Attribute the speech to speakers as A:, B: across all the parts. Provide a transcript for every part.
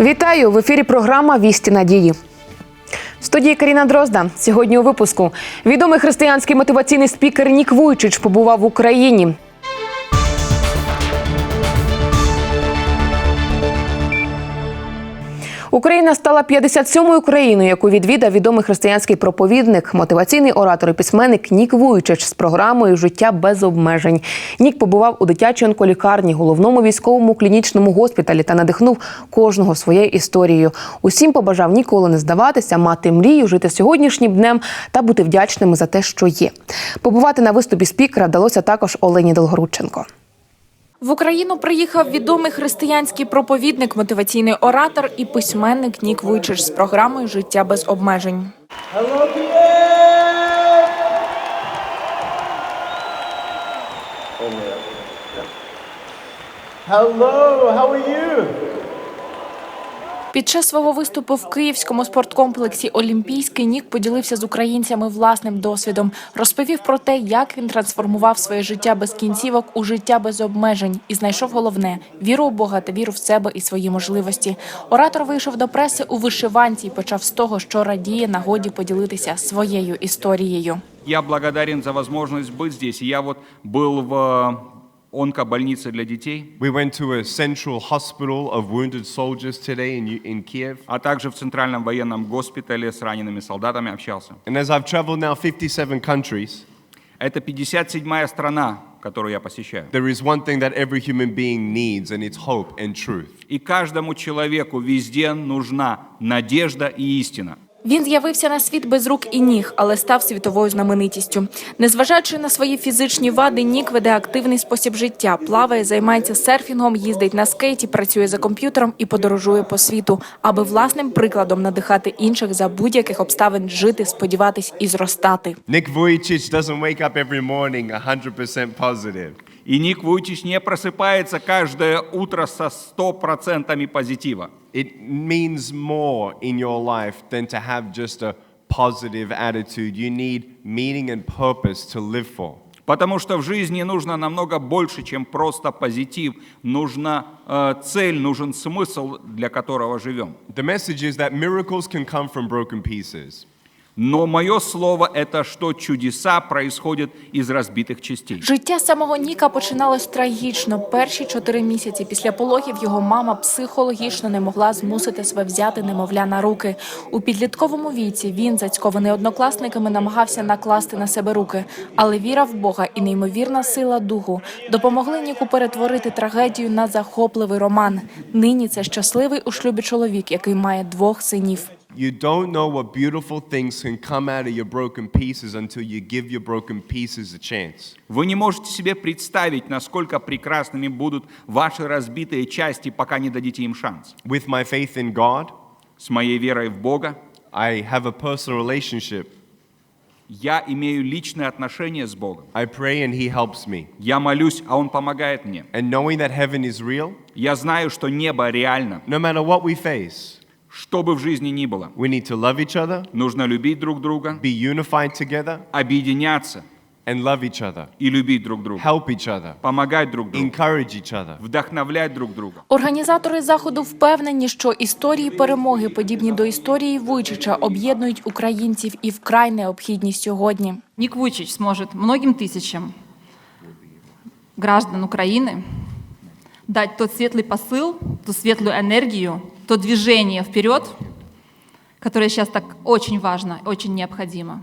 A: Вітаю в ефірі. Програма Вісті надії. В студії Каріна Дрозда. Сьогодні у випуску відомий християнський мотиваційний спікер Нік Вуйчич побував в Україні. Україна стала 57-ю країною, яку відвідав відомий християнський проповідник, мотиваційний оратор і письменник Нік Вуйчич з програмою Життя без обмежень. Нік побував у дитячій онколікарні, головному військовому клінічному госпіталі та надихнув кожного своєю історією. Усім побажав ніколи не здаватися, мати мрію, жити сьогоднішнім днем та бути вдячними за те, що є. Побувати на виступі спікера вдалося також Олені Долгорудченко.
B: В Україну приїхав відомий християнський проповідник, мотиваційний оратор і письменник Нік Вуйчич з програмою Життя без обмежень.
C: Hello! How are you?
B: Під час свого виступу в київському спорткомплексі Олімпійський Нік поділився з українцями власним досвідом, розповів про те, як він трансформував своє життя без кінцівок у життя без обмежень і знайшов головне віру у Бога та віру в себе і свої можливості. Оратор вийшов до преси у вишиванці і почав з того, що радіє нагоді поділитися своєю історією.
D: Я благодарен за возможность быть здесь. Я вот был в онкобольнице для детей,
E: We went to a central hospital of wounded soldiers today in, in Kiev.
D: а также в Центральном военном госпитале с ранеными солдатами общался.
E: And as I've traveled now 57 countries,
D: Это 57-я страна, которую я посещаю.
E: there is one thing that every human being needs, and it's hope and truth.
D: И каждому человеку везде нужна надежда и истина.
B: Він з'явився на світ без рук і ніг, але став світовою знаменитістю. Незважаючи на свої фізичні вади, Нік веде активний спосіб життя, плаває, займається серфінгом, їздить на скейті, працює за комп'ютером і подорожує по світу, аби власним прикладом надихати інших за будь-яких обставин жити, сподіватись і зростати.
E: Nick Vujicic doesn't wake up every morning 100% positive.
D: И Ник Вуйчич не просыпается каждое утро со 100% позитива.
E: It means more in your life than to have just a positive attitude. You need meaning and purpose to live for.
D: Потому что в жизни нужно намного больше, чем просто позитив. Нужна э, цель, нужен смысл, для которого живем.
E: The message is that miracles can come from broken pieces.
D: Но мое слово – это что чудеса происходят из разбитых частей.
B: Життя самого Ніка починалось трагічно. Перші чотири місяці після пологів його мама психологічно не могла змусити себе взяти немовля на руки. У підлітковому віці він, зацькований однокласниками, намагався накласти на себе руки. Але віра в Бога і неймовірна сила духу допомогли Ніку перетворити трагедію на захопливий роман. Нині це щасливий у шлюбі чоловік, який має двох синів.
E: You don't know what beautiful things can come out of your broken pieces until you give your broken pieces a chance.
D: Вы не можете себе представить, насколько прекрасными будут ваши разбитые части, пока не дадите им шанс.
E: With my faith in God,
D: С моей верой в Бога
E: I have a personal relationship.
D: я имею личное отношение с Богом.
E: I pray and He helps me.
D: Я молюсь, а Он помогает мне.
E: And knowing that heaven is real,
D: Я знаю, что небо реально.
E: no matter what we face,
D: Что бы в жизни ни было,
E: we need to love each other,
D: нужно любить друг друга,
E: be unified together,
D: объединяться
E: and love each other,
D: и любить друг друга,
E: help each other,
D: помогать друг другу,
E: encourage each other.
D: вдохновлять друг друга.
B: Організатори заходу впевнені, що історії перемоги, подібні до історії Вуйчича, об'єднують українців і вкрай необхідні сьогодні.
F: Ник Вуйчич сможет многим тысячам граждан Украины дать тот светлый посыл, ту светлую энергию, то движение вперед, которое сейчас так очень важно, очень необходимо.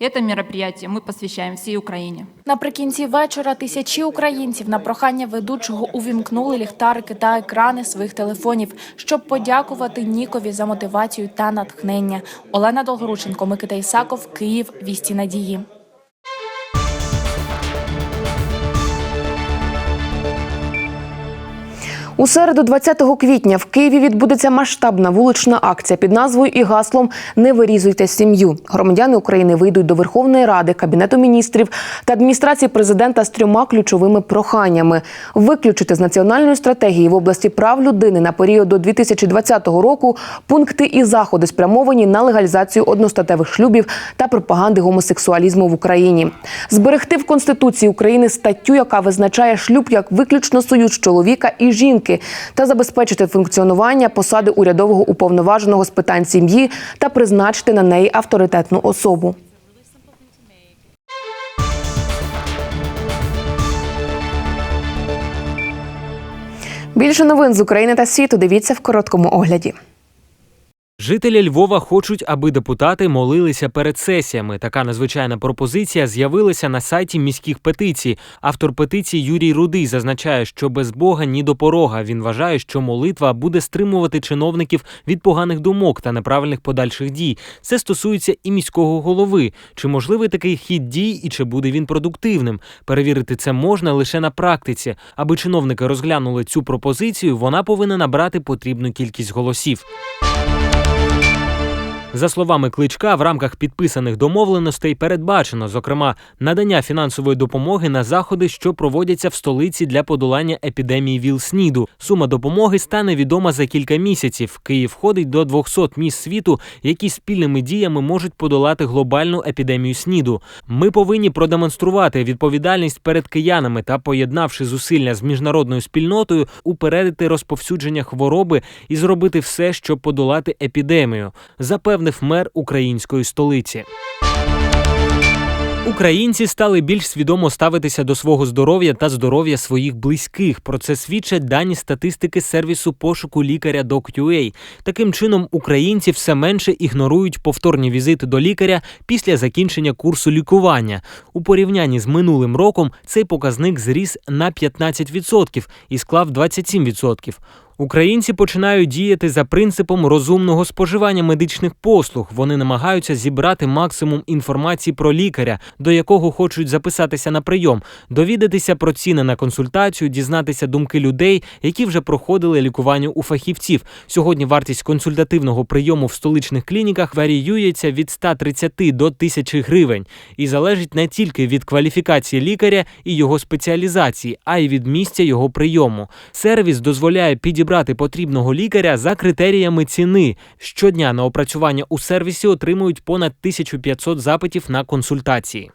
F: Это мероприятие мы посвящаем всей Украине.
B: Наприкінці вечора тисячі українців на прохання ведучого увімкнули ліхтарики та екрани своїх телефонів, щоб подякувати Нікові за мотивацію та натхнення. Олена Долгорученко, Микита Ісаков, Київ. Вісті надії.
A: У середу, 20 квітня, в Києві відбудеться масштабна вулична акція під назвою і гаслом Не вирізуйте сім'ю. Громадяни України вийдуть до Верховної Ради, Кабінету міністрів та адміністрації президента з трьома ключовими проханнями: виключити з національної стратегії в області прав людини на період до 2020 року пункти і заходи спрямовані на легалізацію одностатевих шлюбів та пропаганди гомосексуалізму в Україні, зберегти в Конституції України статтю, яка визначає шлюб як виключно союз чоловіка і жінки, економіки та забезпечити функціонування посади урядового уповноваженого з питань сім'ї та призначити на неї авторитетну особу. Більше новин з України та світу дивіться в короткому огляді.
G: Жителі Львова хочуть, аби депутати молилися перед сесіями. Така надзвичайна пропозиція з'явилася на сайті міських петицій. Автор петиції Юрій Рудий зазначає, що без Бога ні до порога. Він вважає, що молитва буде стримувати чиновників від поганих думок та неправильних подальших дій. Це стосується і міського голови. Чи можливий такий хід дій і чи буде він продуктивним? Перевірити це можна лише на практиці. Аби чиновники розглянули цю пропозицію, вона повинна набрати потрібну кількість голосів. За словами кличка, в рамках підписаних домовленостей передбачено, зокрема, надання фінансової допомоги на заходи, що проводяться в столиці для подолання епідемії ВІЛ-СНІДу. Сума допомоги стане відома за кілька місяців. Київ входить до 200 міст світу, які спільними діями можуть подолати глобальну епідемію СНІДу. Ми повинні продемонструвати відповідальність перед киянами та, поєднавши зусилля з міжнародною спільнотою, упередити розповсюдження хвороби і зробити все, щоб подолати епідемію. Запевнив мер української столиці. Українці стали більш свідомо ставитися до свого здоров'я та здоров'я своїх близьких. Про це свідчать дані статистики сервісу пошуку лікаря DocUA. Таким чином, українці все менше ігнорують повторні візити до лікаря після закінчення курсу лікування. У порівнянні з минулим роком цей показник зріс на 15% і склав 27%. Українці починають діяти за принципом розумного споживання медичних послуг. Вони намагаються зібрати максимум інформації про лікаря, до якого хочуть записатися на прийом, довідатися про ціни на консультацію, дізнатися думки людей, які вже проходили лікування у фахівців. Сьогодні вартість консультативного прийому в столичних клініках варіюється від 130 до 1000 гривень і залежить не тільки від кваліфікації лікаря і його спеціалізації, а й від місця його прийому. Сервіс дозволяє підібрати потрібного лікаря за критеріями ціни. Щодня на опрацювання у сервісі отримують понад 1500 запитів на консультації.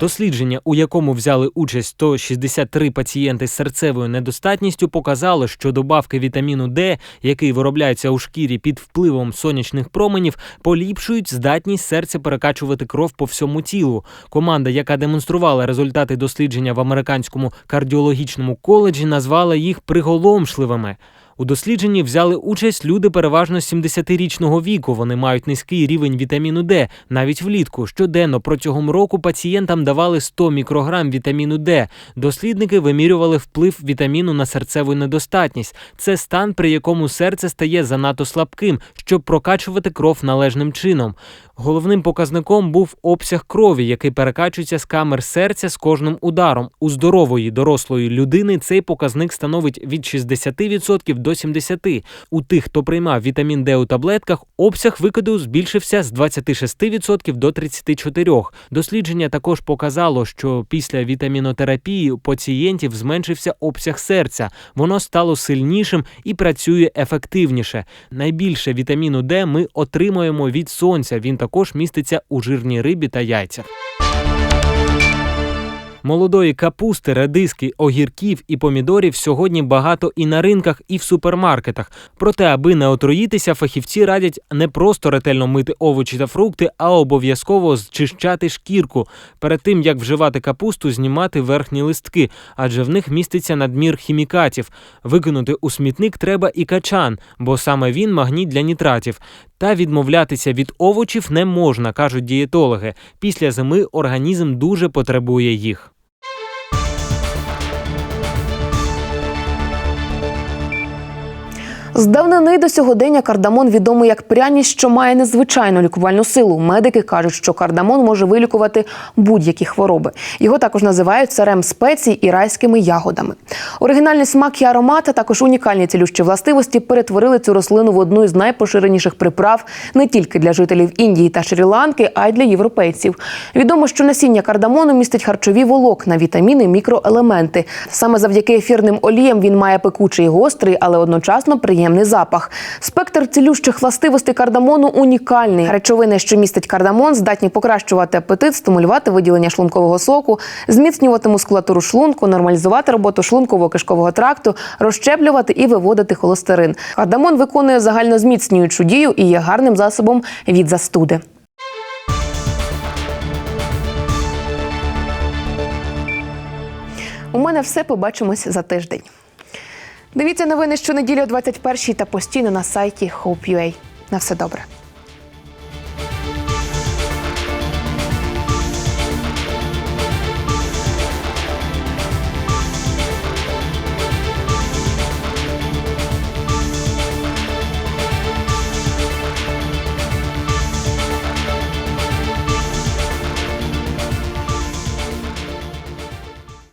G: Дослідження, у якому взяли участь 163 пацієнти з серцевою недостатністю, показало, що добавки вітаміну Д, який виробляється у шкірі під впливом сонячних променів, поліпшують здатність серця перекачувати кров по всьому тілу. Команда, яка демонструвала результати дослідження в американському кардіологічному коледжі, назвала їх приголомшливими. У дослідженні взяли участь люди переважно 70-річного віку. Вони мають низький рівень вітаміну Д. Навіть влітку щоденно протягом року пацієнтам давали 100 мікрограм вітаміну Д. Дослідники вимірювали вплив вітаміну на серцеву недостатність. Це стан, при якому серце стає занадто слабким, щоб прокачувати кров належним чином. Головним показником був обсяг крові, який перекачується з камер серця з кожним ударом. У здорової дорослої людини цей показник становить від 60% до 70%. У тих, хто приймав вітамін Д у таблетках, обсяг викиду збільшився з 26% до 34%. Дослідження також показало, що після вітамінотерапії у пацієнтів зменшився обсяг серця, воно стало сильнішим і працює ефективніше. Найбільше вітаміну Д ми отримуємо від сонця. Він також міститься у жирній рибі та яйцях. Молодої капусти, редиски, огірків і помідорів сьогодні багато і на ринках, і в супермаркетах. Проте, аби не отруїтися, фахівці радять не просто ретельно мити овочі та фрукти, а обов'язково зчищати шкірку. Перед тим як вживати капусту, знімати верхні листки, адже в них міститься надмір хімікатів. Викинути у смітник треба і качан, бо саме він магніт для нітратів. Та відмовлятися від овочів не можна, кажуть дієтологи. Після зими організм дуже потребує їх.
A: З давнини до сьогодення кардамон відомий як пряність, що має незвичайну лікувальну силу. Медики кажуть, що кардамон може вилікувати будь-які хвороби. Його також називають царем спецій і райськими ягодами. Оригінальний смак і аромат, а також унікальні цілющі властивості перетворили цю рослину в одну із найпоширеніших приправ не тільки для жителів Індії та Шрі-Ланки, а й для європейців. Відомо, що насіння кардамону містить харчові волокна, вітаміни, мікроелементи. Саме завдяки ефірним оліям він має пекучий, гострий, але одночасно приємний приємний запах. Спектр цілющих властивостей кардамону унікальний. Речовини, що містять кардамон, здатні покращувати апетит, стимулювати виділення шлункового соку, зміцнювати мускулатуру шлунку, нормалізувати роботу шлунково-кишкового тракту, розщеплювати і виводити холестерин. Кардамон виконує загальнозміцнюючу дію і є гарним засобом від застуди. У мене все побачимось за тиждень. Дивіться новини щонеділі о 21-й та постійно на сайті Hope.ua. На все добре.